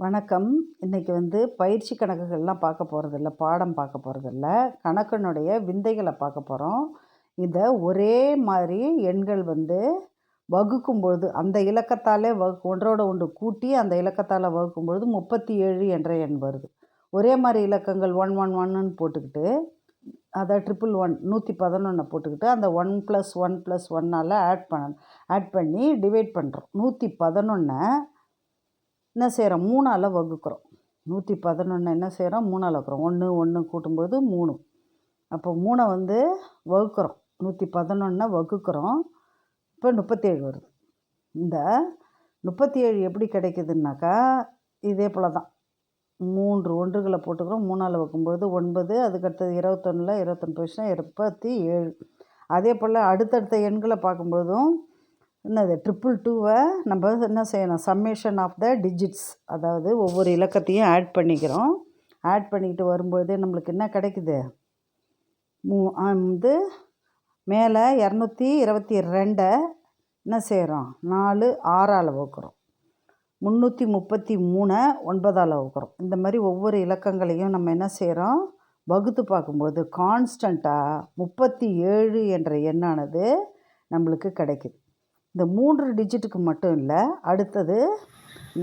வணக்கம். இன்றைக்கி வந்து பயிற்சி கணக்குகள்லாம் பார்க்க போகிறதில்ல பாடம் பார்க்க போகிறதில்ல கணக்கினுடைய விந்தைகளை பார்க்க போகிறோம் இதை ஒரே மாதிரி எண்கள் வந்து வகுக்கும்பொழுது அந்த இலக்கத்தாலே வகு ஒன்றோட ஒன்று கூட்டி அந்த இலக்கத்தால் வகுக்கும்பொழுது முப்பத்தி ஏழு என்ற எண் வருது. ஒரே மாதிரி இலக்கங்கள் ஒன் ஒன் ஒன்னுன்னு போட்டுக்கிட்டு அதை ட்ரிபிள் ஒன் நூற்றி பதினொன்று போட்டுக்கிட்டு அந்த ஒன் ப்ளஸ் ஒன் ப்ளஸ் ஒன்னால் ஆட் பண்ண ஆட் பண்ணி டிவைட் பண்ணுறோம் நூற்றி பதினொன்று என்ன செய்கிறோம்? மூணால் வகுக்கிறோம். நூற்றி பதினொன்று என்ன செய்கிறோம்? மூணால் வகுக்கிறோம். ஒன்று ஒன்று கூட்டும்போது மூணு. அப்போ மூணை வந்து வகுக்கிறோம். நூற்றி பதினொன்றை வகுக்கிறோம். இப்போ முப்பத்தேழு வருது. இந்த முப்பத்தி ஏழு எப்படி கிடைக்குதுன்னாக்கா இதே போல் தான். மூன்று ஒன்றுகளை போட்டுக்கிறோம். மூணால் வைக்கும்பொழுது ஒன்பது அதுக்கடுத்தது இருபத்தொன்னில் இருபத்தொன்று போயிடுச்சுன்னா முப்பத்தி ஏழு. அதே போல் அடுத்தடுத்த எண்களை பார்க்கும்பொழுதும் என்னது ட்ரிப்புள் டூவை நம்ம என்ன செய்யணும் சம்மேஷன் ஆஃப் த டிஜிட்ஸ் அதாவது ஒவ்வொரு இலக்கத்தையும் ஆட் பண்ணிக்கிறோம். ஆட் பண்ணிக்கிட்டு வரும்பொழுதே நம்மளுக்கு என்ன கிடைக்குது? மூ வந்து மேலே இரநூத்தி இருபத்தி ரெண்டை என்ன செய்கிறோம்? நாலு ஆறால் வகுக்கிறோம். முந்நூற்றி முப்பத்தி மூணை ஒன்பதால் வகுக்கிறோம். இந்த மாதிரி ஒவ்வொரு இலக்கங்களையும் நம்ம என்ன செய்கிறோம்? வகுத்து பார்க்கும்போது கான்ஸ்டண்ட்டாக முப்பத்தி ஏழு என்ற எண்ணானது நம்மளுக்கு கிடைக்குது. இந்த மூன்று டிஜிட்டுக்கு மட்டும் இல்லை அடுத்தது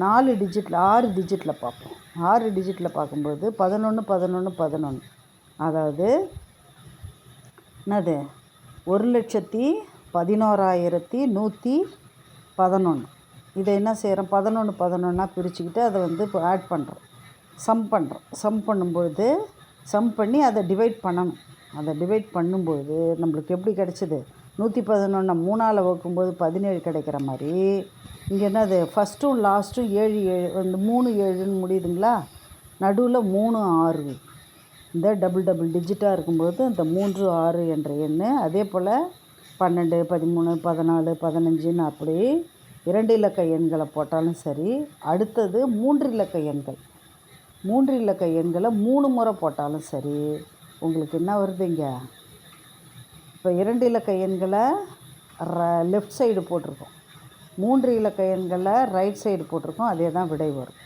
நாலு டிஜிட்டில் ஆறு டிஜிட்டில் பார்ப்போம். ஆறு டிஜிட்டில் பார்க்கும்போது பதினொன்று பதினொன்று பதினொன்று அதாவது என்னது? ஒரு லட்சத்தி பதினோராயிரத்தி நூற்றி பதினொன்று இதை என்ன செய்கிறோம் பதினொன்று பதினொன்றா பிரிச்சுக்கிட்டு அதை வந்து இப்போ ஆட் பண்ணுறோம் சம் பண்ணுறோம் சம் பண்ணும்பொழுது சம் பண்ணி அதை டிவைட் பண்ணணும். அதை டிவைட் பண்ணும்பொழுது நம்மளுக்கு எப்படி கிடச்சிது? நூற்றி பதினொன்று மூணால் வகுக்கும்போது பதினேழு கிடைக்கிற மாதிரி. இங்கே என்னது? ஃபஸ்ட்டும் லாஸ்ட்டும் ஏழு ஏழு வந்து மூணு ஏழுன்னு முடியுதுங்களா? நடுவில் மூணு ஆறு. இந்த டபுள் டபுள் டிஜிட்டாக இருக்கும்போது இந்த மூன்று ஆறு என்ற எண் அதே போல் பன்னெண்டு பதிமூணு பதினாலு பதினஞ்சுன்னு அப்படி இரண்டு இலக்க எண்களை போட்டாலும் சரி அடுத்தது மூன்று இலக்க எண்கள். மூன்று இலக்க எண்களை மூணு முறை போட்டாலும் சரி உங்களுக்கு என்ன வருது இங்கே? இப்போ இரண்டு இலக்க எண்களை ர லெஃப்ட் சைடு போட்டிருக்கோம். மூன்று இலக்க எண்களை ரைட் சைடு போட்டிருக்கோம். அதே தான் விடை வரும்.